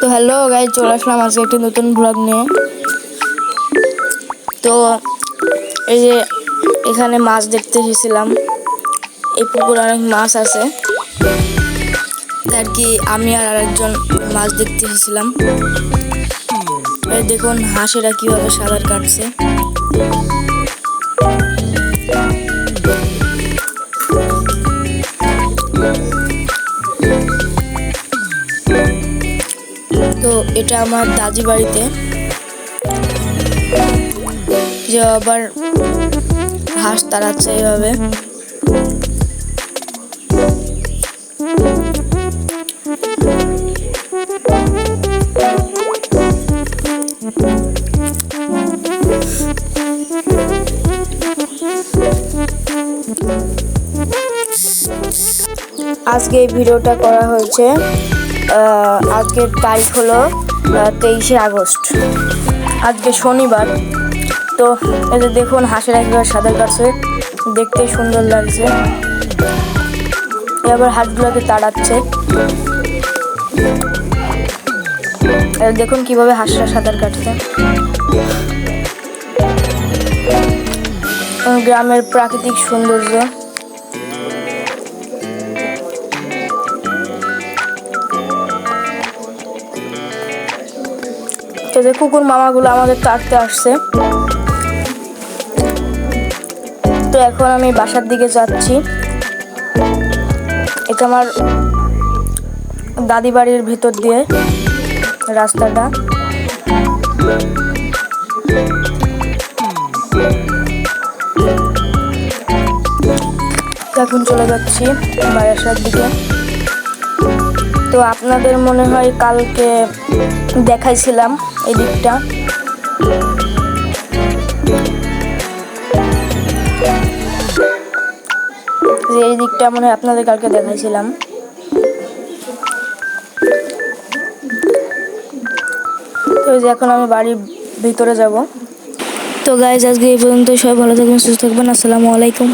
তো hello guy চলে আসলাম আজকে একটি নতুন ব্লগ নিয়ে। তো এই যে এখানে মাছ দেখতে এসেছিলাম। এই পুকুরে অনেক মাছ আছে। আর কি আমি আর আরেকজন মাছ দেখতে এসেছিলাম। দেখুন হাঁসেরা কীভাবে সাঁতার কাটছে। তো এটা আমার দাদি বাড়িতে। যে আবার হাঁস তাড়াচ্ছে এইভাবে আজকে এই ভিডিওটা করা হয়েছে। আজকের তারিখ হলো তেইশে আগস্ট। আজকে শনিবার। তো এই যে দেখুন, হাঁসের একবার সাদা কাটছে। দেখতে সুন্দর লাগছে। এবার হাঁসগুলোকে তাড়াচ্ছে। দেখুন কীভাবে হাঁসরা সাঁতার কাটছে। গ্রামের প্রাকৃতিক সৌন্দর্য। তো যে কুকুর মামাগুলো আমাদের তাড়তে আসছে। তো এখন আমি বাসার দিকে যাচ্ছি। এটা আমার দাদি বাড়ির ভিতর দিয়ে রাস্তাটা। এখন চলে যাচ্ছি বারাসার দিকে। তো আপনাদের মনে হয় কালকে দেখাইছিলাম এই দিকটা? যে এই দিকটা মনে হয় আপনাদের কালকে দেখাইছিলাম। তো যে এখন আমি বাড়ির ভিতরে যাব। তো গাইজ আজকে এই পর্যন্ত সবাই ভালো থাকবেন, সুস্থ থাকবেন। আসসালামু আলাইকুম।